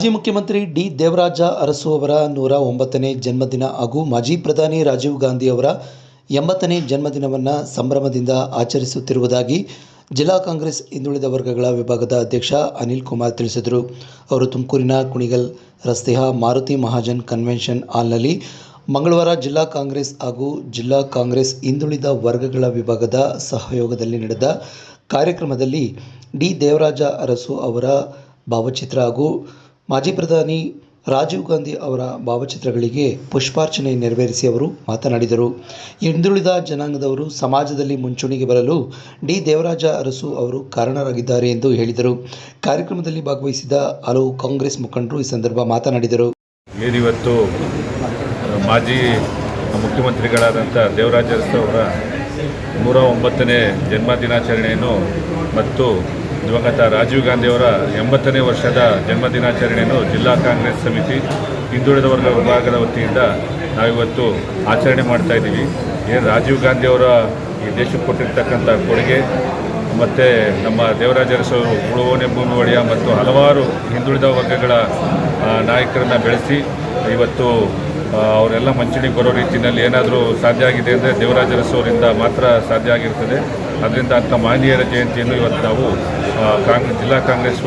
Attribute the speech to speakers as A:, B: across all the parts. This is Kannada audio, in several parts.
A: ಮಾಜಿ ಮುಖ್ಯಮಂತ್ರಿ ಡಿ ದೇವರಾಜ ಅರಸು ಅವರ ನೂರ ಒಂಬತ್ತನೇ ಜನ್ಮದಿನ ಹಾಗೂ ಮಾಜಿ ಪ್ರಧಾನಿ ರಾಜೀವ್ ಗಾಂಧಿ ಅವರ ಎಂಬತ್ತನೇ ಜನ್ಮದಿನವನ್ನು ಸಂಭ್ರಮದಿಂದ ಆಚರಿಸುತ್ತಿರುವುದಾಗಿ ಜಿಲ್ಲಾ ಕಾಂಗ್ರೆಸ್ ಹಿಂದುಳಿದ ವರ್ಗಗಳ ವಿಭಾಗದ ಅಧ್ಯಕ್ಷ ಅನಿಲ್ ಕುಮಾರ್ ತಿಳಿಸಿದರು. ಅವರು ತುಮಕೂರಿನ ಕುಣಿಗಲ್ ರಸ್ತೆಯ ಮಾರುತಿ ಮಹಾಜನ್ ಕನ್ವೆನ್ಷನ್ ಹಾಲ್ನಲ್ಲಿ ಮಂಗಳವಾರ ಜಿಲ್ಲಾ ಕಾಂಗ್ರೆಸ್ ಹಾಗೂ ಜಿಲ್ಲಾ ಕಾಂಗ್ರೆಸ್ ಹಿಂದುಳಿದ ವರ್ಗಗಳ ವಿಭಾಗದ ಸಹಯೋಗದಲ್ಲಿ ನಡೆದ ಕಾರ್ಯಕ್ರಮದಲ್ಲಿ ಡಿ ದೇವರಾಜ ಅರಸು ಅವರ ಭಾವಚಿತ್ರ ಹಾಗೂ ಮಾಜಿ ಪ್ರಧಾನಿ ರಾಜೀವ್ ಗಾಂಧಿ ಅವರ ಭಾವಚಿತ್ರಗಳಿಗೆ ಪುಷ್ಪಾರ್ಚನೆ ನೆರವೇರಿಸಿ ಅವರು ಮಾತನಾಡಿದರು. ಹಿಂದುಳಿದ ಜನಾಂಗದವರು ಸಮಾಜದಲ್ಲಿ ಮುಂಚೂಣಿಗೆ ಬರಲು ಡಿ. ದೇವರಾಜ ಅರಸು ಅವರು ಕಾರಣರಾಗಿದ್ದಾರೆ ಎಂದು ಹೇಳಿದರು. ಕಾರ್ಯಕ್ರಮದಲ್ಲಿ ಭಾಗವಹಿಸಿದ ಹಲವು ಕಾಂಗ್ರೆಸ್ ಮುಖಂಡರು ಈ ಸಂದರ್ಭ ಮಾತನಾಡಿದರು.
B: ಏನಿವತ್ತು ಮಾಜಿ ಮುಖ್ಯಮಂತ್ರಿಗಳಾದಂಥ ದೇವರಾಜ ಅರಸು ಅವರ ನೂರ ಒಂಬತ್ತನೇ ಜನ್ಮ ದಿನಾಚರಣೆಯನ್ನು ಮತ್ತು ದಿವಂಗತ ರಾಜೀವ್ ಗಾಂಧಿಯವರ ಎಂಬತ್ತನೇ ವರ್ಷದ ಜನ್ಮದಿನಾಚರಣೆಯನ್ನು ಜಿಲ್ಲಾ ಕಾಂಗ್ರೆಸ್ ಸಮಿತಿ, ಹಿಂದುಳಿದ ವರ್ಗ ವಿಭಾಗದ ವತಿಯಿಂದ ನಾವಿವತ್ತು ಆಚರಣೆ ಮಾಡ್ತಾ ಇದ್ದೀವಿ. ಏನು ರಾಜೀವ್ ಗಾಂಧಿಯವರ ಈ ದೇಶಕ್ಕೆ ಕೊಟ್ಟಿರ್ತಕ್ಕಂಥ ಕೊಡುಗೆ, ಮತ್ತು ನಮ್ಮ ದೇವರಾಜ ಉಳುವೋನೆ ಉಳುವನೆ ಮತ್ತು ಹಲವಾರು ಹಿಂದುಳಿದ ವರ್ಗಗಳ ನಾಯಕರನ್ನು ಬೆಳೆಸಿ ಇವತ್ತು ಅವರೆಲ್ಲ ಮಂಚಣಿಗೆ ಬರೋ ರೀತಿಯಲ್ಲಿ ಏನಾದರೂ ಸಾಧ್ಯ ಆಗಿದೆ ಅಂದರೆ ದೇವರಾಜ ಮಾತ್ರ ಸಾಧ್ಯ ಆಗಿರ್ತದೆ. ಅದರಿಂದ ಅಂತ ಮಹನೀಯರ ಜಯಂತಿಯನ್ನು ಇವತ್ತು ನಾವು ಕಾಂಗ್ರೆಸ್ ಜಿಲ್ಲಾ ಕಾಂಗ್ರೆಸ್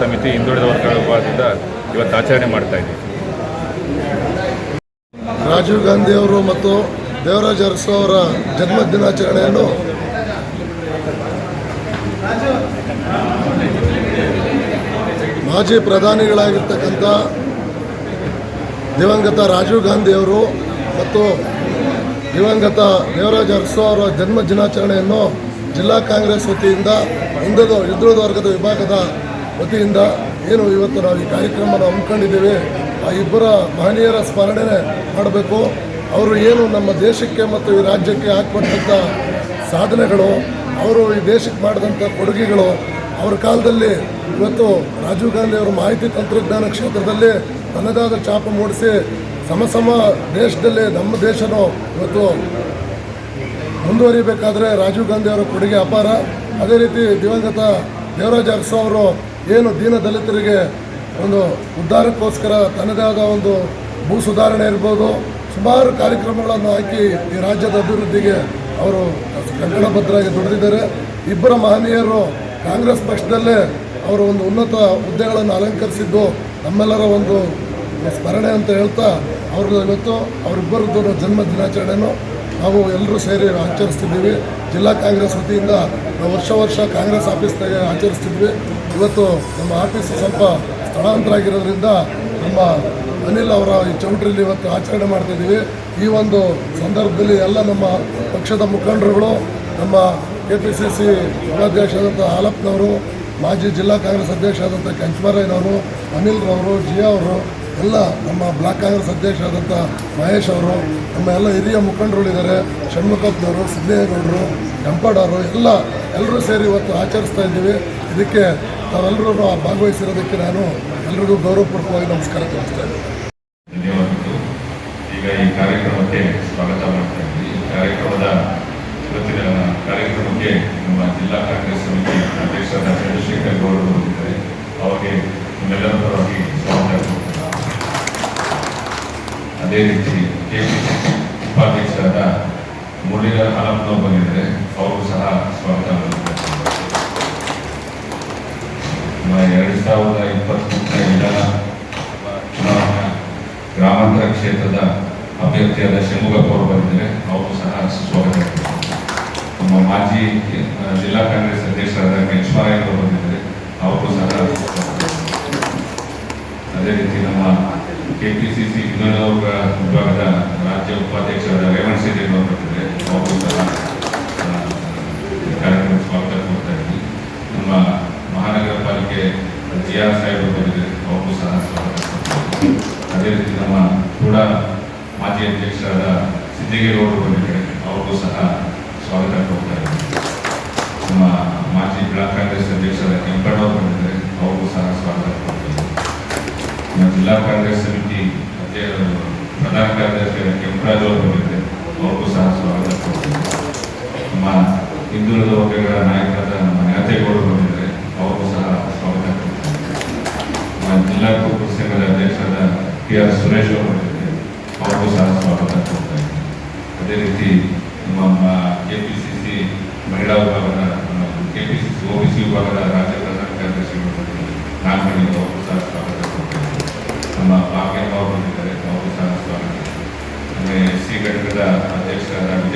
B: ಸಮಿತಿ ಹಿಂದುಳಿದ ವರ್ಗಗಳ ವಿಭಾಗದಿಂದ ಇವತ್ತು ಆಚರಣೆ ಮಾಡ್ತಾ ಇದ್ದೀವಿ.
C: ರಾಜೀವ್ ಗಾಂಧಿ ಅವರು ಮತ್ತು ದೇವರಾಜ ಅರಸು ಅವರ ಜನ್ಮ ದಿನಾಚರಣೆಯನ್ನು ಮಾಜಿ ಪ್ರಧಾನಿಗಳಾಗಿರ್ತಕ್ಕಂಥ ದಿವಂಗತ ರಾಜೀವ್ ಗಾಂಧಿ ಅವರು ಮತ್ತು ದಿವಂಗತ ದೇವರಾಜ ಅರಸು ಅವರ ಜನ್ಮ ದಿನಾಚರಣೆಯನ್ನು ಜಿಲ್ಲಾ ಕಾಂಗ್ರೆಸ್ ವತಿಯಿಂದ ಹಿಂದದ ಹಿಂದುಳಿದ ವರ್ಗದ ವಿಭಾಗದ ವತಿಯಿಂದ ಏನು ಇವತ್ತು ನಾವು ಈ ಕಾರ್ಯಕ್ರಮವನ್ನು ಹಮ್ಮಿಕೊಂಡಿದ್ದೇವೆ, ಆ ಇಬ್ಬರ ಮಹನೀಯರ ಸ್ಮರಣೆ ಮಾಡಬೇಕು. ಅವರು ಏನು ನಮ್ಮ ದೇಶಕ್ಕೆ ಮತ್ತು ಈ ರಾಜ್ಯಕ್ಕೆ ಹಾಕಿಕೊಟ್ಟಂಥ ಸಾಧನೆಗಳು, ಅವರು ಈ ದೇಶಕ್ಕೆ ಮಾಡಿದಂಥ ಕೊಡುಗೆಗಳು, ಅವ್ರ ಕಾಲದಲ್ಲಿ ಇವತ್ತು ರಾಜೀವ್ ಗಾಂಧಿ ಅವರು ಮಾಹಿತಿ ತಂತ್ರಜ್ಞಾನ ಕ್ಷೇತ್ರದಲ್ಲಿ ತನ್ನದಾದ ಚಾಪ ಮೂಡಿಸಿ, ಸಮ ಸಮ ದೇಶದಲ್ಲಿ ನಮ್ಮ ದೇಶನೂ ಇವತ್ತು ಮುಂದುವರಿಬೇಕಾದ್ರೆ ರಾಜೀವ್ ಗಾಂಧಿ ಅವರ ಕೊಡುಗೆ ಅಪಾರ. ಅದೇ ರೀತಿ ದಿವಂಗತ ದೇವರಾಜ ಅರಸು ಅವರು ಏನು ದೀನ ದಲಿತರಿಗೆ ಒಂದು ಉದ್ಧಾರಕ್ಕೋಸ್ಕರ ತನ್ನದೇ ಆದ ಒಂದು ಭೂ ಸುಧಾರಣೆ ಇರ್ಬೋದು. ಸುಮಾರು ಕಾರ್ಯಕ್ರಮಗಳನ್ನು ಹಾಕಿ ಈ ರಾಜ್ಯದ ಅಭಿವೃದ್ಧಿಗೆ ಅವರು ಕಂಕಣಬದ್ಧರಾಗಿ ದುಡಿದಿದ್ದಾರೆ. ಇಬ್ಬರ ಮಹನೀಯರು ಕಾಂಗ್ರೆಸ್ ಪಕ್ಷದಲ್ಲೇ ಅವರು ಒಂದು ಉನ್ನತ ಹುದ್ದೆಗಳನ್ನು ಅಲಂಕರಿಸಿದ್ದು ನಮ್ಮೆಲ್ಲರ ಒಂದು ಸ್ಮರಣೆ ಅಂತ ಹೇಳ್ತಾ, ಅವ್ರದ್ದು ಇವತ್ತು ಅವರಿಬ್ಬರದ್ದು ಜನ್ಮ ದಿನಾಚರಣೆಯನ್ನು ನಾವು ಎಲ್ಲರೂ ಸೇರಿ ಆಚರಿಸ್ತಿದ್ದೀವಿ. ಜಿಲ್ಲಾ ಕಾಂಗ್ರೆಸ್ ವತಿಯಿಂದ ನಾವು ವರ್ಷ ವರ್ಷ ಕಾಂಗ್ರೆಸ್ ಆಫೀಸ್ನಾಗ ಆಚರಿಸ್ತಿದ್ವಿ. ಇವತ್ತು ನಮ್ಮ ಆಫೀಸ್ ಸ್ವಲ್ಪ ಸ್ಥಳಾಂತರ ಆಗಿರೋದ್ರಿಂದ ನಮ್ಮ ಅನಿಲ್ ಅವರ ಈ ಚೌಟ್ರಿಲಿ ಇವತ್ತು ಆಚರಣೆ ಮಾಡ್ತಿದ್ದೀವಿ ಈ ಒಂದು ಸಂದರ್ಭದಲ್ಲಿ ಎಲ್ಲ ನಮ್ಮ ಪಕ್ಷದ ಮುಖಂಡರುಗಳು, ನಮ್ಮ ಕೆ ಪಿ ಸಿ ಸಿ ಉಪಾಧ್ಯಕ್ಷರಾದಂಥ ಹಾಲಪ್ಪನವರು ಮಾಜಿ ಜಿಲ್ಲಾ ಕಾಂಗ್ರೆಸ್ ಅಧ್ಯಕ್ಷರಾದಂಥ ಕೆಂಚಮಾರಯ್ಯನವರು, ಅನಿಲ್ರವರು ಜಿಯಾ ಅವರು ಎಲ್ಲ ನಮ್ಮ ಬ್ಲಾಕ್ ಕಾಂಗ್ರೆಸ್ ಅಧ್ಯಕ್ಷರಾದಂಥ ಮಹೇಶ್ ಅವರು, ನಮ್ಮ ಎಲ್ಲ ಹಿರಿಯ ಮುಖಂಡರುಗಳಿದ್ದಾರೆ, ಷಣ್ಮುಖಪ್ಪನವರು, ಸಿದ್ದೇಗೌಡರು ಕೆಂಪಡವರು ಎಲ್ಲ ಎಲ್ಲರೂ ಸೇರಿ ಇವತ್ತು ಆಚರಿಸ್ತಾ ಇದ್ದೀವಿ. ಇದಕ್ಕೆ ತಾವೆಲ್ಲರೂ ಭಾಗವಹಿಸಿರೋದಕ್ಕೆ ನಾನು ಎಲ್ರಿಗೂ ಗೌರವಪೂರ್ವಕವಾಗಿ ನಮಸ್ಕಾರ ತಿಳಿಸ್ತಾ ಇದ್ದೀನಿ.
B: ನಮ್ಮ ಜಿಲ್ಲಾ ಕಾಂಗ್ರೆಸ್ ಅವರಿಗೆ ಸ್ವಾಗತ. ಅದೇ ರೀತಿ ಕೆಪಿಸಿಸಿ ಉಪಾಧ್ಯಕ್ಷರಾದ ಮುರಳೀಧರ್ ಹಾಲಪ್ಪನವರು ಬಂದಿದ್ದಾರೆ ಅವರು ಸಹ ಸ್ವಾಗತ ಎರಡು ಸಾವಿರದ ಇಪ್ಪತ್ತ್ಮೂರನೇ ವಿಧಾನ ಗ್ರಾಮಾಂತರ ಕ್ಷೇತ್ರದ ಅಭ್ಯರ್ಥಿಯಾದ ಶಿವಮೊಗ್ಗಪ್ಪ ಅವರು ಬಂದಿದ್ದಾರೆ. ಅವರು ಸಹ ಸ್ವಾಗತ ನಮ್ಮ ಮಾಜಿ ಜಿಲ್ಲಾ ಕಾಂಗ್ರೆಸ್ ಅಧ್ಯಕ್ಷರಾದ ಕೆಶ್ವರಾಯ್ ಅವರು ಬಂದಿದ್ದಾರೆ. ಅವರು ಸಹ. ಅದೇ ರೀತಿ ನಮ್ಮ ಕೆಪಿಸಿಸಿ ಸಿ ವಿಧಾನಸೌಧ ವಿಭಾಗದ ರಾಜ್ಯ ಉಪಾಧ್ಯಕ್ಷರಾದ ರೇವಣ್ ಸಿಂಗ್ ಅವರು ಬರ್ತದೆ ಅವರು ಸಹ ಕಾರ್ಯಕ್ರಮ ಸ್ವಾಗತ ಕೊಡ್ತಾ ಇದ್ದೀವಿ ನಮ್ಮ ಮಹಾನಗರ ಪಾಲಿಕೆ ಜಿ ಆರ್ ಸಾಹೇಬರು ಬಂದಿದ್ದಾರೆ. ಅವರು ಸಹ ಸ್ವಾಗತ ಅದೇ ರೀತಿ ನಮ್ಮ ಕೂಡ ಮಾಜಿ ಅಧ್ಯಕ್ಷರಾದ ಸಿದ್ದಿಗೇಗೌಡರು ಬಂದಿದ್ದಾರೆ. ಅವ್ರಿಗೂ ಸಹ ಸ್ವಾಗತ ಕೊಡ್ತಾ ಇದ್ದೀವಿ ನಮ್ಮ ಮಾಜಿ ಬ್ಲಾಕ್ ಕಾಂಗ್ರೆಸ್ ಅಧ್ಯಕ್ಷರಾದ ಕೆಂಪಣ್ಣವರು ಬಂದಿದ್ದಾರೆ ಅವ್ರಿಗೂ ಸಹ ಸ್ವಾಗತ ಕೋರ್ತಾ ಇದ್ದೀವಿ ನಮ್ಮ ಜಿಲ್ಲಾ ಕಾಂಗ್ರೆಸ್ ಸಮಿತಿ ಪ್ರಧಾನ ಕಾರ್ಯದರ್ಶಿ ಕೆಂಪರಾಜ್ ಅವರು ಅವ್ರಿಗೂ ಸಹ ಸ್ವಾಗತ ನಮ್ಮ ಹಿಂದುಳಿದ ವರ್ಗಗಳ ನಾಯಕರಾದ ನಮ್ಮ ನ್ಯಾತೇಗೌಡರು ಬಂದಿದ್ದಾರೆ, ಅವ್ರಿಗೂ ಸಹ ಸ್ವಾಗತ. ನಮ್ಮ ಜಿಲ್ಲಾ ಕಾಂಗ್ರೆಸ್ ಸಂಘದ ಅಧ್ಯಕ್ಷರಾದ ಟಿ ಆರ್ ಸುರೇಶ್ ಅವರು ಬಂದಿದ್ದಾರೆ ಅವ್ರಿಗೂ ಸಹ ಸ್ವಾಗತ ಅದೇ ರೀತಿ ನಮ್ಮ ಕೆ ಪಿ ಸಿ ಸಿ ಮಹಿಳಾ ವಿಭಾಗದ K P C C O B C ವಿಭಾಗದ ರಾಜ್ಯ ಪ್ರಧಾನ ಕಾರ್ಯದರ್ಶಿಗಳು ಬಂದಿದ್ದಾರೆ ನಾಲ್ಕನಿಗೆ ಅವ್ರಿಗೂ ಸಹ ಸ್ವಾಗತ ಕೊಡ್ತಾ ಇದ್ದೀನಿ ನಮ್ಮ ಭಾಗ್ಯಮ್ಮ ಅವರು ಬಂದಿದ್ದಾರೆ ಅವ್ರಿಗೂ ಸಹ ಸ್ವಾಗತ ಆಮೇಲೆ ಎಸ್ ಸಿ ಘಟಕದ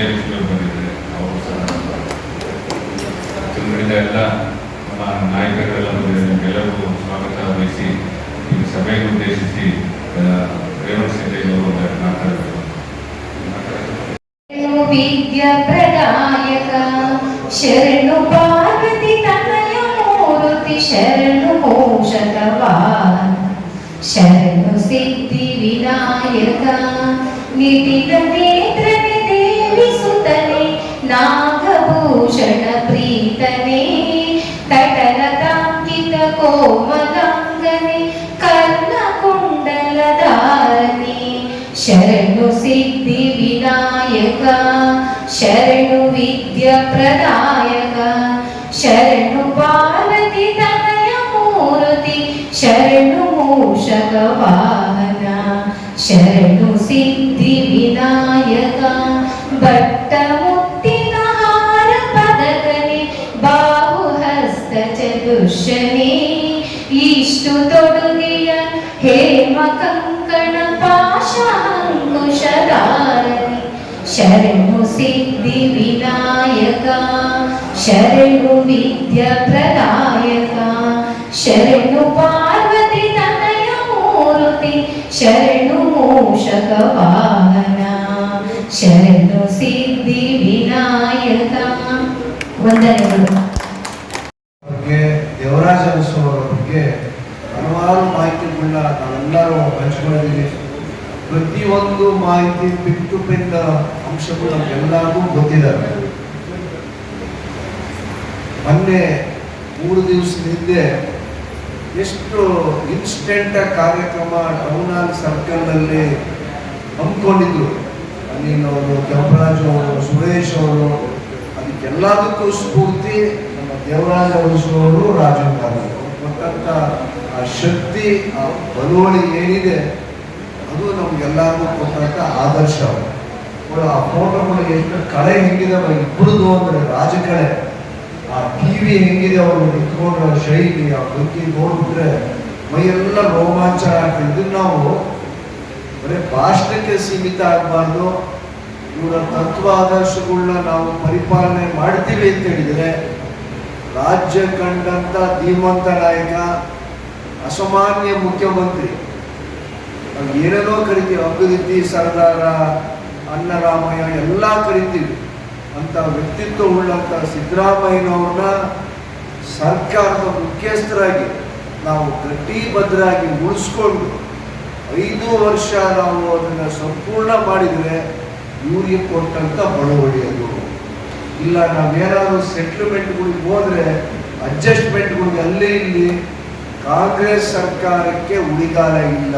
B: ಅವರು ಬಂದಿದ್ದಾರೆ. ಅವರು ಸಹ ಎಲ್ಲ ನಮ್ಮ ನಾಯಕರೆಲ್ಲ ಎಲ್ಲರಿಗೂ ಸ್ವಾಗತ ವಹಿಸಿ, ಈ ಸಭೆಯನ್ನು ಉದ್ದೇಶಿಸಿ ರೇವಣ್
D: ಶರಣು ಪಾರ್ವತಿ ತನಯ ಮೂರುತಿ, ಶರಣು ಮೋಷಕವಾ ಶರಣು ಸಿದ್ಧಿ ವಿನಾಯಕ ದೇವಿ ಕಟಲತಾಂಕಿತ ಕೋಮಲಾಂಗನೆ ಕರ್ಣಕುಂಡಲಧಾರಣಿ ಶರಣು ಸಿದ್ಧಿ ವಿನಾಯಕ ಶರಣು ವಿದ್ಯ ಪ್ರದಾಯಕ ಶರಣು ಪಾರ್ವತಿ ತನಯ ಮೂರ್ತಿ ಶರಣು ಮೂಷಕ ವಾಹನ ಶರಣು ಸಿದ್ಧಿ ಸಿದ್ಧಿ ವಿನಾಯಕ, ಶರಣು ವಿದ್ಯ ಪ್ರದಾಯಕ ಶರಣು ಪಾರ್ವತಿ ತನಯ ಮೂರ್ತಿ, ಶರಣು ಮೂಷಕ ವಾಹನ, ಶರಣು ಸಿದ್ಧಿ ವಿನಾಯಕ. ವಂದನೆಗಳು.
E: ಬಗ್ಗೆ ದೇವರಾಜ ಅರಸು ಬಗ್ಗೆ ಹಲವಾರು ಮಾಹಿತಿಗಳನ್ನ ನಾವೆಲ್ಲರೂ ಹಂಚ್ಕೊಂಡಿದ್ದೀವಿ. ಪ್ರತಿಯೊಂದು ಮಾಹಿತಿ ಬಿಟ್ಟು ಬಿಟ್ಟ ಅಂಶಗಳು ನಮ್ಗೆಲ್ಲರಿಗೂ ಗೊತ್ತಿದ್ದಾವೆ. ಮೊನ್ನೆ ಮೂರು ದಿವಸದ ಹಿಂದೆ ಎಷ್ಟು ಇನ್ಸ್ಟೆಂಟ್ ಕಾರ್ಯಕ್ರಮ ಟೌನ್ ಹಾಲ್ ಸರ್ಕಲ್ನಲ್ಲಿ ಹಮ್ಮಿಕೊಂಡಿದ್ರು. ಅಲ್ಲಿನವರು ಕೆಂಪರಾಜು ಅವರು, ಸುರೇಶ್ ಅವರು, ಅದಕ್ಕೆಲ್ಲದಕ್ಕೂ ಸ್ಫೂರ್ತಿ ನಮ್ಮ ದೇವರಾಜ ಅವರು ರಾಜೀವ್ ಗಾಂಧಿ ಕೊಟ್ಟಂತ ಆ ಶಕ್ತಿ, ಆ ಬಲುವಳಿ ಏನಿದೆ, ಅದು ನಮ್ಗೆಲ್ಲರಿಗೂ ಕೊಟ್ಟಂತ ಆದರ್ಶ. ಅವ್ರು ಆ ಫೋಟೋಗಳು ಎಷ್ಟು ಕಳೆ ಹೆಂಗಿದಾವೆ ಇಬ್ಬರದು ಅಂದ್ರೆ ರಾಜಕಳೆ. ಆ ಟಿವಿ ಹೆಂಗಿದೆ ಅವರು ನಿಂತ್ಕೊಂಡ್ರ ಶೈಲಿ, ಆ ಬುದ್ಧಿ ಮೈ ಮೈಯೆಲ್ಲ ರೋಮಾಂಚನ ಆಗ್ತದೆ. ನಾವು ಬರೀ ಭಾಷಣಕ್ಕೆ ಸೀಮಿತ ಆಗಬಾರ್ದು. ಇವರ ತತ್ವ ಆದರ್ಶಗಳನ್ನ ನಾವು ಪರಿಪಾಲನೆ ಮಾಡ್ತೀವಿ ಅಂತ ಹೇಳಿದರೆ ರಾಜ್ಯ ಕಂಡಂತ ಧೀಮಂತ ನಾಯಕ, ಅಸಾಮಾನ್ಯ ಮುಖ್ಯಮಂತ್ರಿ. ಏನೇನೋ ಕರಿತೀವಿ, ಅಭಿವೃದ್ಧಿ ಸರ್ದಾರ ಅನ್ನರಾಮಯ್ಯ ಎಲ್ಲ ಕರಿತೀವಿ. ಅಂತ ವ್ಯಕ್ತಿತ್ವ ಉಳ್ಳಂತ ಸಿದ್ದರಾಮಯ್ಯನವ್ರನ್ನ ಸರ್ಕಾರದ ಮುಖ್ಯಸ್ಥರಾಗಿ ನಾವು ಗಟ್ಟಿಭದ್ರಾಗಿ ಉಳಿಸ್ಕೊಂಡು ಐದು ವರ್ಷ ನಾವು ಅದನ್ನು ಸಂಪೂರ್ಣ ಮಾಡಿದರೆ ಇವರಿಗೆ ಕೊಟ್ಟಂತ ಬಳುವಳಿ ಅದು. ಇಲ್ಲ ನಾವೇನಾದರೂ ಸೆಟ್ಲ್ಮೆಂಟ್ಗಳಿಗೆ ಹೋದರೆ ಅಡ್ಜಸ್ಟ್ಮೆಂಟ್ಗಳಿಗೆ ಅಲ್ಲೇ ಇಲ್ಲಿ ಕಾಂಗ್ರೆಸ್ ಸರ್ಕಾರಕ್ಕೆ ಉಳಿಗಾಲ ಇಲ್ಲ.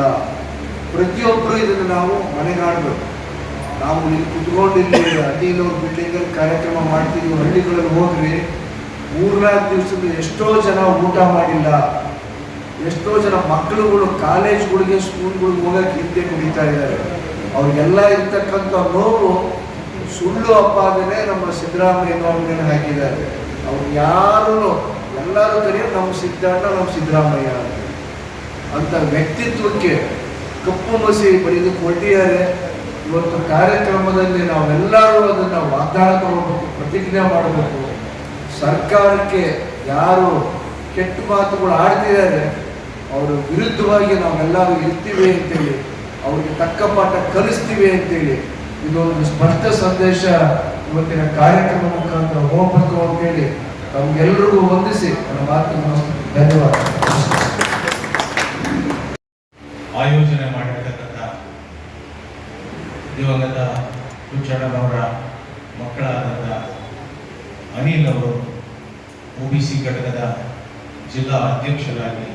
E: ಪ್ರತಿಯೊಬ್ಬರು ಇದನ್ನು ನಾವು ಮನೆಗಾಡಬೇಕು. ನಾವು ಇಲ್ಲಿ ಕುತ್ಕೊಂಡು ಇಲ್ಲಿ ಅಡ್ಡಿಲೂರು ಬಿಲ್ಡಿಂಗಲ್ಲಿ ಕಾರ್ಯಕ್ರಮ ಮಾಡ್ತೀವಿ, ಹಳ್ಳಿಗಳಲ್ಲಿ ಹೋಗ್ರಿ ಮೂರ್ನಾಲ್ಕು ದಿವಸದ ಎಷ್ಟೋ ಜನ ಊಟ ಮಾಡಿಲ್ಲ. ಎಷ್ಟೋ ಜನ ಮಕ್ಕಳುಗಳು ಕಾಲೇಜ್ಗಳಿಗೆ, ಸ್ಕೂಲ್ಗಳಿಗೆ ಹೋಗಕ್ಕೆ ಹಿಂದೆ ಕುಡಿತಾ ಇದ್ದಾರೆ. ಅವ್ರಿಗೆಲ್ಲ ಇರ್ತಕ್ಕಂಥ ನೋವು ಸುಳ್ಳು ಅಪ್ಪಾದನೆ ನಮ್ಮ ಸಿದ್ದರಾಮಯ್ಯನವ್ರ ಮೇಲೆ ಹಾಕಿದ್ದಾರೆ. ಅವ್ರು ಯಾರು ಎಲ್ಲರೂ ಕರೆಯೋ ನಮ್ಮ ಸಿದ್ದಣ್ಣ ನಮ್ಮ ಸಿದ್ದರಾಮಯ್ಯ. ಅಂತ ವ್ಯಕ್ತಿತ್ವಕ್ಕೆ ಕಪ್ಪು ಮಸಿ ಬರೀದಕ್ಕೆ ಹೊರಟಿದ್ದಾರೆ ಇವತ್ತು ಕಾರ್ಯಕ್ರಮದಲ್ಲಿ ನಾವೆಲ್ಲರೂ ಅದನ್ನು ವಾಗ್ದಾನ ತಗೋಬೇಕು ಪ್ರತಿಜ್ಞೆ ಮಾಡಬೇಕು. ಸರ್ಕಾರಕ್ಕೆ ಯಾರು ಕೆಟ್ಟ ಮಾತುಗಳು ಆಡ್ತಿದ್ದಾರೆ ಅವರ ವಿರುದ್ಧವಾಗಿ ನಾವೆಲ್ಲರೂ ಇರ್ತೀವಿ ಅಂತೇಳಿ, ಅವ್ರಿಗೆ ತಕ್ಕ ಪಾಠ ಕಲಿಸ್ತೀವಿ ಅಂತೇಳಿ, ಇದೊಂದು ಸ್ಪಷ್ಟ ಸಂದೇಶ ಇವತ್ತಿನ ಕಾರ್ಯಕ್ರಮ ಮುಖಾಂತರ ಹೋಗ್ಬೇಕು ಅಂತೇಳಿ ತಮಗೆಲ್ಲರಿಗೂ ವಂದಿಸಿ ನನ್ನ ಮಾತು ಧನ್ಯವಾದ
F: ಆಯೋಜನೆ ಮಾಡಿರ್ತಕ್ಕಂಥ ದಿವಂಗತ ಹುಚ್ಚಣ್ಣನವರ ಮಕ್ಕಳಾದಂಥ ಅನಿಲ್ ಅವರು ಒ ಬಿ ಸಿ ಘಟಕದ ಜಿಲ್ಲಾ ಅಧ್ಯಕ್ಷರಾಗಿ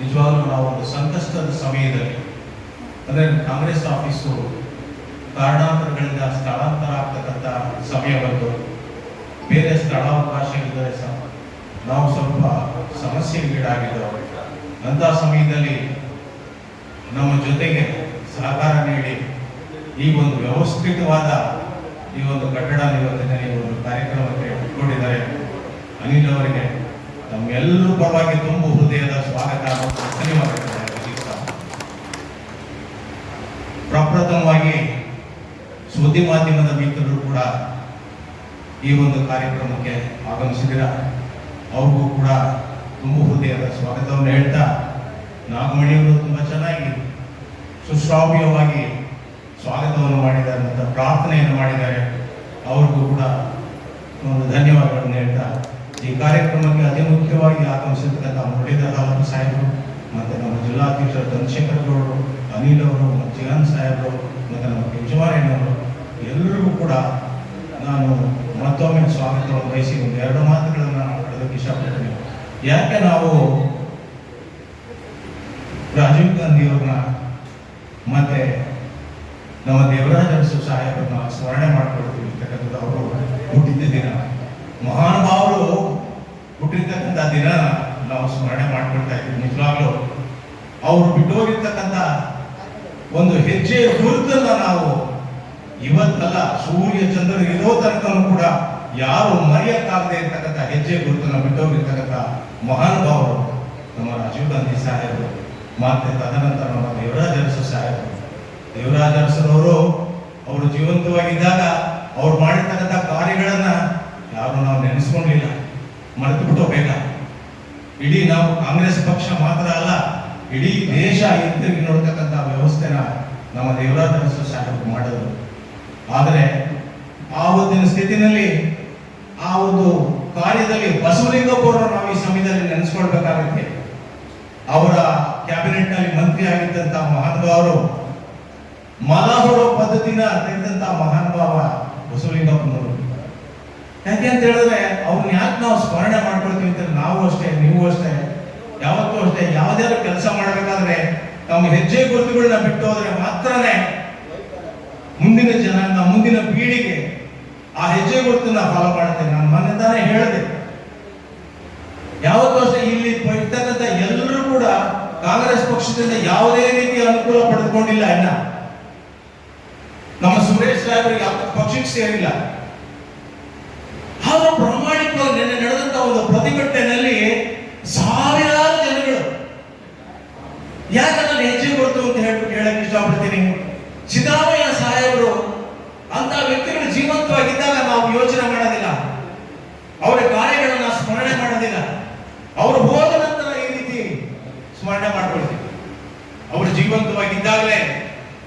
F: ನಿಜವಾಗ್ಲೂ ನಾವು ಒಂದು ಸಂಕಷ್ಟದ ಸಮಯದಲ್ಲಿ, ಅಂದರೆ ಕಾಂಗ್ರೆಸ್ ಆಫೀಸು ಕಾರಣಾಂತರಗಳಿಂದ ಸ್ಥಳಾಂತರ ಆಗ್ತಕ್ಕಂಥ ಸಮಯ ಬಂದು ಬೇರೆ ಸ್ಥಳಾವಕಾಶ ಇದ್ದರೆ ಸಹ ನಾವು ಸ್ವಲ್ಪ ಸಮಸ್ಯೆಗೀಡಾಗಿದ್ದವು ಅಂಥ ಸಮಯದಲ್ಲಿ ನಮ್ಮ ಜೊತೆಗೆ ಸಹಕಾರ ನೀಡಿ ಈ ಒಂದು ವ್ಯವಸ್ಥಿತವಾದ ಈ ಒಂದು ಕಟ್ಟಡ ಇವತ್ತಿನ ಒಂದು ಕಾರ್ಯಕ್ರಮಕ್ಕೆ ಇಟ್ಕೊಂಡಿದ್ದಾರೆ ಅನಿಲ್ ಅವರಿಗೆ ತಮ್ಮೆಲ್ಲರೂ ಪರವಾಗಿ ತುಂಬು ಹೃದಯದ ಸ್ವಾಗತ ತಿಳಿಸ್ತಾ ಪ್ರಪ್ರಥಮವಾಗಿ ಸುದ್ದಿ ಮಾಧ್ಯಮದ ಮಿತ್ರರು ಕೂಡ ಈ ಒಂದು ಕಾರ್ಯಕ್ರಮಕ್ಕೆ ಆಗಮಿಸಿದಿರ ಅವ್ರಿಗೂ ಕೂಡ ತುಂಬ ಹೃದಯದ ಸ್ವಾಗತವನ್ನು ಹೇಳ್ತಾ ನಾಗಮಣಿಯವರು ತುಂಬ ಚೆನ್ನಾಗಿ ಸುಶ್ರಾವ್ಯವಾಗಿ ಸ್ವಾಗತವನ್ನು ಮಾಡಿದ್ದಾರೆ ಅಂತ ಪ್ರಾರ್ಥನೆಯನ್ನು ಮಾಡಿದ್ದಾರೆ. ಅವ್ರಿಗೂ ಕೂಡ ಒಂದು ಧನ್ಯವಾದಗಳನ್ನು ಹೇಳ್ತಾ, ಈ ಕಾರ್ಯಕ್ರಮಕ್ಕೆ ಅತಿ ಮುಖ್ಯವಾಗಿ ಆಗಮಿಸಿರ್ತಕ್ಕಂಥ ಮುರಳೀಧರ ಹಾಲಪ್ಪ ಸಾಹೇಬರು, ಮತ್ತು ನಮ್ಮ ಜಿಲ್ಲಾಧ್ಯಕ್ಷರು ಚಂದ್ರಶೇಖರ್ ಗೌಡರು, ಅನಿಲ್ ಅವರು, ಮತ್ತು ಜಿಗಾನ್ ಸಾಹೇಬರು, ಮತ್ತು ನಮ್ಮ ಯಜಮಾನಯ್ಯನವರು ಎಲ್ಲರಿಗೂ ಕೂಡ ನಾನು ಮತ್ತೊಮ್ಮೆ ಸ್ವಾಗತವನ್ನು ವಹಿಸಿ ಒಂದು ಎರಡು ಮಾತುಗಳನ್ನು ನಾನು ಹೇಳೋದಕ್ಕೆ ಇಷ್ಟಪಡ್ತೀನಿ. ಯಾಕೆ ನಾವು ರಾಜೀವ್ ಗಾಂಧಿ ಅವ್ರನ್ನ ಮತ್ತೆ ನಮ್ಮ ದೇವರಾಜ ಅರಸು ಸಾಹೇಬರನ್ನ ಸ್ಮರಣೆ ಮಾಡ್ಕೊಳ್ತೀವಿ ಅಂತಕ್ಕಂಥದ್ದು ಅವರು ಹುಟ್ಟಿದ್ದ ದಿನ. ಮಹಾನುಭಾವರು ಹುಟ್ಟಿರ್ತಕ್ಕಂಥ ದಿನ ನಾವು ಸ್ಮರಣೆ ಮಾಡ್ಕೊಳ್ತಾ ಇದ್ದೀವಿ ನಿಜವಾಗ್ಲೂ ಅವರು ಬಿಟ್ಟೋಗಿರ್ತಕ್ಕಂಥ ಒಂದು ಹೆಜ್ಜೆ ಗುರುತನ್ನ ನಾವು ಇವತ್ತಲ್ಲ ಸೂರ್ಯ ಚಂದ್ರ ಇರೋ ತನಕನೂ ಕೂಡ ಯಾರು ಮರೆಯಕ್ಕಾಗದೆ ಇರ್ತಕ್ಕಂಥ ಹೆಜ್ಜೆ ಗುರುತನ್ನ ಬಿಟ್ಟೋಗಿರ್ತಕ್ಕಂಥ ಮಹಾನುಭಾವರು ನಮ್ಮ ರಾಜೀವ್ ಗಾಂಧಿ ಸಾಹೇಬರು. ಮತ್ತೆ ತದನಂತರ ನಮ್ಮ ದೇವರಾಜ ಸಾಹೇಬರು. ದೇವರಾಜ ಅರಸರವರು ಅವರು ಜೀವಂತವಾಗಿದ್ದಾಗ ಅವ್ರು ಮಾಡಿರ್ತಕ್ಕಂಥ ಕಾರ್ಯಗಳನ್ನ ಯಾರು ನಾವು ನೆನೆಸ್ಕೊಂಡಿಲ್ಲ ಮರೆತು ಬಿಟ್ಟು ಬೇಗ ಇಡೀ ನಾವು ಕಾಂಗ್ರೆಸ್ ಪಕ್ಷ ಮಾತ್ರ ಅಲ್ಲ, ಇಡೀ ದೇಶ ಹಿಂತಿರುಗಿ ನೋಡ್ತಕ್ಕಂಥ ವ್ಯವಸ್ಥೆನ ನಮ್ಮ ದೇವರಾಜ ಅರಸು ಸಾಹೇಬರು ಮಾಡಿದ್ರು. ಆದರೆ ಆವತ್ತಿನ ಸ್ಥಿತಿನಲ್ಲಿ ಆ ಒಂದು ಕಾರ್ಯದಲ್ಲಿ ಬಸವಲಿಂಗಪ್ಪವರು ನಾವು ಈ ಸಮಯದಲ್ಲಿ ನೆನೆಸ್ಕೊಳ್ಬೇಕಾಗುತ್ತೆ. ಅವರ ಕ್ಯಾಬಿನೆಟ್ನಲ್ಲಿ ಮಂತ್ರಿ ಆಗಿದ್ದಂತ ಮಹಾನುಭಾವರು ಮಲ ಹೊಡೋ ಪದ್ಧತಿನ ತೆಗೆದಂತ ಮಹಾನುಭಾವ ಬಸವಲಿಂಗಪ್ಪನವರು ಯಾಕೆ ಅಂತ ಹೇಳಿದ್ರೆ ಅವ್ರನ್ನ ಯಾಕೆ ನಾವು ಸ್ಮರಣೆ ಮಾಡ್ಕೊಳ್ತೀವಿ ಅಂತ ನಾವು ಅಷ್ಟೇ, ನೀವು ಅಷ್ಟೇ, ಯಾವತ್ತೂ ಅಷ್ಟೇ. ಯಾವುದಾದ್ರು ಕೆಲಸ ಮಾಡಬೇಕಾದ್ರೆ ನಮ್ಮ ಹೆಜ್ಜೆ ಗುರುತುಗಳನ್ನ ಬಿಟ್ಟು ಹೋದ್ರೆ ಮಾತ್ರನೇ ಮುಂದಿನ ಜನಾಂಗ ಮುಂದಿನ ಪೀಳಿಗೆ ಆ ಹೆಜ್ಜೆ ಗುರುತನ್ನ ಫಾಲೋ ಮಾಡುತ್ತೆ. ನಾನು ಮೊನ್ನೆ ತಾನೇ ಹೇಳಿದೆ. ಯಾವತ್ತೂ ಅಷ್ಟೇ ಇಲ್ಲಿ ಇರ್ತಕ್ಕಂಥ ಎಲ್ಲರೂ ಕೂಡ ಕಾಂಗ್ರೆಸ್ ಪಕ್ಷದಿಂದ ಯಾವುದೇ ರೀತಿಯ ಅನುಕೂಲ ಪಡೆದುಕೊಂಡಿಲ್ಲ ನಮ್ಮ ಸುರೇಶ್ ಸಾಹೇಬರಿಗೆ ಯಾವ ಪಕ್ಷಕ್ಕೆ ಸೇರಿಲ್ಲ ಹಾಗೂ ಪ್ರಾಮಾಣಿಕವಾಗಿ ನಿನ್ನೆ ನಡೆದಂತ ಒಂದು ಪ್ರತಿಭಟನೆಯಲ್ಲಿ ಸಾವಿರಾರು ಜನಗಳು. ಯಾಕೆ ನಾನು ಹೆಜ್ಜೆ ಕೊಡ್ತು ಅಂತ ಹೇಳ್ಬಿಟ್ಟು ಹೇಳಕ್ ಇಷ್ಟಪಡ್ತೀನಿ. ಸಿದ್ದರಾಮಯ್ಯ ಸಾಹೇಬರು ಅಂತ ವ್ಯಕ್ತಿಗಳು ಜೀವಂತವಾಗಿದ್ದಾಗ ನಾವು ಯೋಚನೆ ಮಾಡೋದಿಲ್ಲ ಅವರ ಕಾರ್ಯಗಳನ್ನ ಸ್ಮರಣೆ ಮಾಡೋದಿಲ್ಲ ಅವರು ಹೋದ ನಂತರ ಈ ರೀತಿ ಸ್ಮರಣೆ ಮಾಡ್ಕೊಳ್ತೀವಿ ಅವರು ಜೀವಂತವಾಗಿದ್ದಾಗಲೇ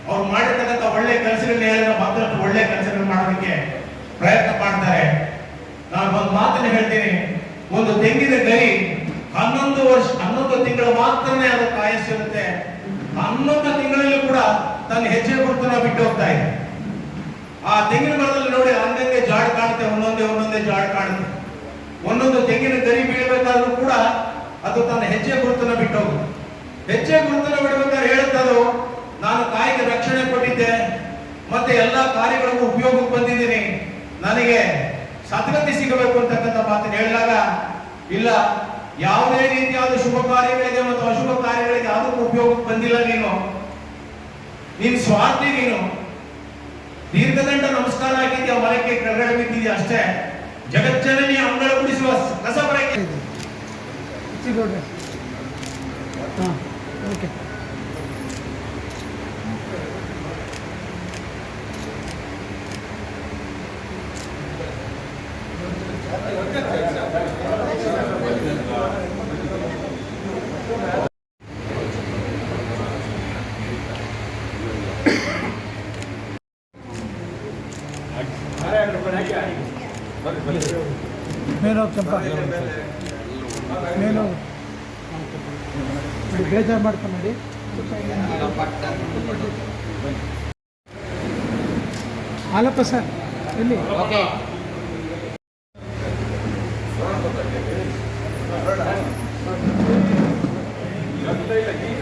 F: ಅವ್ರು ಮಾಡಿರ್ತಕ್ಕಂಥ ಒಳ್ಳೆ ಕೆಲಸಗಳನ್ನ ಮಾತ್ರ ಒಳ್ಳೆ ಕೆಲಸಗಳು ಮಾಡೋದಕ್ಕೆ ಪ್ರಯತ್ನ ಮಾಡ್ತಾರೆ ನಾನು ಒಂದು ಮಾತನ್ನ ಹೇಳ್ತೀನಿ ಒಂದು ತೆಂಗಿನ ಗರಿ ಹನ್ನೊಂದು ವರ್ಷ, ಹನ್ನೊಂದು ತಿಂಗಳು ಮಾತ್ರನೇ ಅದು ಕಾಯಿಸಿರುತ್ತೆ. ಹನ್ನೊಂದು ತಿಂಗಳಲ್ಲಿ ಕೂಡ ತನ್ನ ಹೆಜ್ಜೆ ಗುರುತನ ಬಿಟ್ಟು ಹೋಗ್ತಾ ಇದೆ. ಆ ತೆಂಗಿನ ಮರದಲ್ಲಿ ನೋಡಿ ಹಂಗಂಗೆ ಜಾಡ್ ಕಾಣುತ್ತೆ, ಒಂದೊಂದೇ ಒಂದೊಂದೇ ಜಾಡ್ ಕಾಣುತ್ತೆ. ಒಂದೊಂದು ತೆಂಗಿನ ಗರಿ ಬೀಳಬೇಕಾದ್ರೂ ಕೂಡ ಅದು ತನ್ನ ಹೆಜ್ಜೆ ಗುರುತನ ಬಿಟ್ಟು ಹೋಗುತ್ತೆ. ಹೆಜ್ಜೆ ಗುರುತನ ಬಿಡಬೇಕಾದ್ರೆ ಹೇಳುತ್ತದು, ನಾನು ಕಾಯಿಗೆ ರಕ್ಷಣೆ ಕೊಟ್ಟಿದ್ದೆ, ಮತ್ತೆ ಎಲ್ಲಾ ಕಾರ್ಯಗಳಿಗೂ ಉಪಯೋಗಕ್ಕೆ ಬಂದಿದ್ದೀನಿ. ನನಗೆ ಸದ್ಗತಿ ಸಿಗಬೇಕು ಅಂತಕ್ಕಂಥ ಮಾತನ್ನು ಹೇಳಿದಾಗ, ಇಲ್ಲ, ಯಾವುದೇ ರೀತಿಯಾದ ಶುಭ ಕಾರ್ಯಗಳಿಗೆ ಮತ್ತು ಅಶುಭ ಕಾರ್ಯಗಳಿಗೆ ಯಾವುದಕ್ಕೂ ಉಪಯೋಗಕ್ಕೆ ಬಂದಿಲ್ಲ ನೀನು. ನೀನು ಸ್ವಾರ್ಥಿ ನೀನು. ದೀರ್ಘದಂಡ ನಮಸ್ಕಾರ ಆಗಿದ್ಯಾ ಮಲಕ್ಕೆ ಕೆಳಗಡೆ ಬಿದ್ದಿದ್ಯಾ ಅಷ್ಟೇ. ಜಗಜ್ಜನನಿ ಅಂಗಳ
G: ಸಿಗ್ಬೋದು ಹಾಂ ಚಿಗೋಡ್ರೆ ಮೇನು ಬೇಜಾರು ಮಾಡ್ಕೊಂಡಿ ಹಾಲಪ್ಪ ಸರ್ ಎಲ್ಲಿ
H: ಎಲ್ಲ